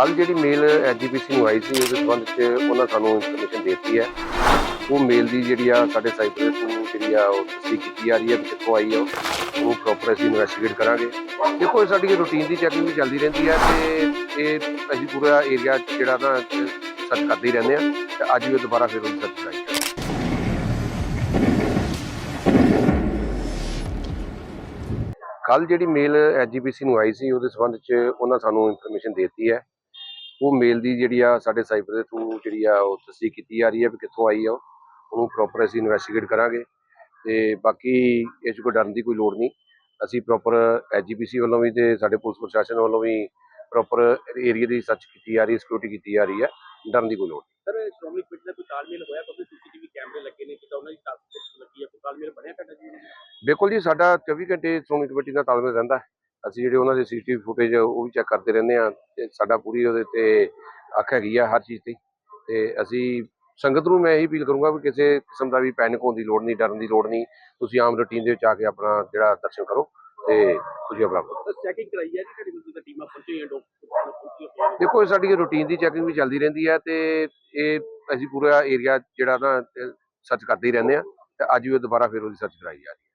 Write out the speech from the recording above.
ਕੱਲ ਜਿਹੜੀ ਮੇਲ ਐਜੀਪੀਸੀ ਨੂੰ ਆਈ ਸੀ, ਉਹਦੇ ਸੰਬੰਧ 'ਚ ਉਹਨਾਂ ਸਾਨੂੰ ਇਨਫੋਰਮੇਸ਼ਨ ਦਿੱਤੀ ਹੈ। ਉਹ ਮੇਲ ਦੀ ਜਿਹੜੀ ਆ ਸਾਡੇ ਸਾਈਬਰ ਦੇ ਜਿਹੜੀ ਆ ਉਹ ਤਸਦੀਕ ਕੀਤੀ ਜਾ ਰਹੀ ਹੈ ਕਿੱਥੋਂ ਆਈ ਆ ਉਹ। ਉਹ ਪ੍ਰੋਪਰ ਅਸੀਂ ਇਨਵੈਸਟੀਗੇਟ ਕਰਾਂਗੇ। ਦੇਖੋ, ਇਹ ਸਾਡੀ ਰੂਟੀਨ ਦੀ ਚੈਕਿੰਗ ਵੀ ਚੱਲਦੀ ਰਹਿੰਦੀ ਹੈ ਤੇ ਇਹ ਅਸੀਂ ਪੂਰਾ ਏਰੀਆ ਜਿਹੜਾ ਨਾ ਸਰਚ ਕਰਦੇ ਹੀ ਰਹਿੰਦੇ ਆ ਤੇ ਅੱਜ ਵੀ ਦੁਬਾਰਾ ਫਿਰ ਉਹਦੀ ਸਰਚ ਕਰਾਈ ਹੈ ਕੱਲ ਜਿਹੜੀ ਮੇਲ ਐਜੀਪੀਸੀ ਨੂੰ ਆਈ ਸੀ, ਉਹਦੇ ਸੰਬੰਧ 'ਚ ਉਹਨਾਂ ਸਾਨੂੰ ਇਨਫੋਰਮੇਸ਼ਨ ਦਿੱਤੀ ਹੈ। ਉਹ ਮੇਲ ਦੀ ਜਿਹੜੀ ਆ ਸਾਡੇ ਸਾਈਬਰ ਦੇ ਥਰੂ ਜਿਹੜੀ ਆ ਉਹ ਤਸਦੀਕ ਕੀਤੀ ਜਾ ਰਹੀ ਹੈ ਵੀ ਕਿੱਥੋਂ ਆਈ ਆ ਉਹ। ਉਹਨੂੰ ਪ੍ਰੋਪਰ ਅਸੀਂ ਇਨਵੈਸਟੀਗੇਟ ਕਰਾਂਗੇ ਤੇ ਬਾਕੀ ਇਹ 'ਚ ਕੋਈ ਡਰਨ ਦੀ ਕੋਈ ਲੋੜ ਨਹੀਂ ਅਸੀਂ ਪ੍ਰੋਪਰ ਐਜੀਪੀਸੀ ਵੱਲੋਂ ਵੀ ਤੇ ਸਾਡੇ ਪੁਲਿਸ ਪ੍ਰਸ਼ਾਸਨ ਵੱਲੋਂ ਵੀ ਪ੍ਰੋਪਰ ਏਰੀਆ ਦੀ ਸਰਚ ਕੀਤੀ ਜਾ ਰਹੀ ਹੈ ਸਿਕਿਉਰਿਟੀ ਕੀਤੀ ਜਾ ਰਹੀ ਹੈ ਡਰਨ ਦੀ ਕੋਈ ਲੋੜ ਨਹੀਂ। ਸਰ ਸ਼੍ਰੋਮਣੀ ਕਮੇਟੀ ਦਾ ਕੋਈ ਤਾਲਮੇਲ ਹੋਇਆ ਕਿਉਂਕਿ ਸੀਸੀਟੀਵੀ ਕੈਮਰੇ ਲੱਗੇ ਨੇ ਜਿੱਦਾਂ ਉਹਨਾਂ ਦੀ ਫੋਰਸ ਲੱਗੀ ਹੈ ਕੋਈ ਤਾਲਮੇਲ ਬਣਿਆ ਤੁਹਾਡਾ ਜੀ? ਬਿਲਕੁਲ ਜੀ ਸਾਡਾ 24 ਘੰਟੇ ਸ਼੍ਰੋਮਣੀ ਕਮੇਟੀ ਨਾਲ ਤਾਲਮੇਲ ਰਹਿੰਦਾ ਹੈ। ਅਸੀਂ ਜਿਹੜੇ ਉਹਨਾਂ ਦੇ ਸੀਸੀਟੀਵੀ ਫੁਟੇਜ ਉਹ ਵੀ ਚੈੱਕ ਕਰਦੇ ਰਹਿੰਦੇ ਆ ਤੇ ਸਾਡਾ ਪੂਰੀ ਉਹਦੇ ਤੇ ਅੱਖ ਹੈਗੀ ਆ ਹਰ ਚੀਜ਼ ਤੇ। ਤੇ ਅਸੀਂ ਸੰਗਤ ਨੂੰ ਮੈਂ ਇਹੀ ਅਪੀਲ ਕਰੂੰਗਾ ਵੀ ਕਿਸੇ ਕਿਸਮ ਦਾ ਵੀ ਪੈਨਿਕ ਹੋਣ ਦੀ ਲੋੜ ਨਹੀਂ ਡਰਨ ਦੀ ਲੋੜ ਨਹੀਂ। ਤੁਸੀਂ ਆਮ ਰੁਟੀਨ ਦੇ ਵਿੱਚ ਆ ਕੇ ਆਪਣਾ ਜਿਹੜਾ ਦਰਸ਼ਨ ਕਰੋ ਤੇ ਖੁਸ਼ੀਆਂ ਪ੍ਰਾਪਤ ਚੈਕਿੰਗ ਕਰਾਈ ਹੈ ਜੀ ਤੁਹਾਡੀ ਟੀਮਾਂ ਪਹੁੰਚੀਆਂ ਹੋਈਆਂ ਡਾਕਟਰ। ਦੇਖੋ ਇਹ ਸਾਡੀ ਰੁਟੀਨ ਦੀ ਚੈਕਿੰਗ ਵੀ ਚੱਲਦੀ ਰਹਿੰਦੀ ਹੈ ਤੇ ਇਹ ਅਸੀਂ ਪੂਰਾ ਏਰੀਆ ਜਿਹੜਾ ਨਾ ਸਰਚ ਕਰਦੇ ਹੀ ਰਹਿੰਦੇ ਆ ਤੇ ਅੱਜ ਵੀ ਦੁਬਾਰਾ ਫਿਰ ਉਹਦੀ ਸਰਚ ਕਰਾਈ ਜਾ ਰਹੀ ਹੈ।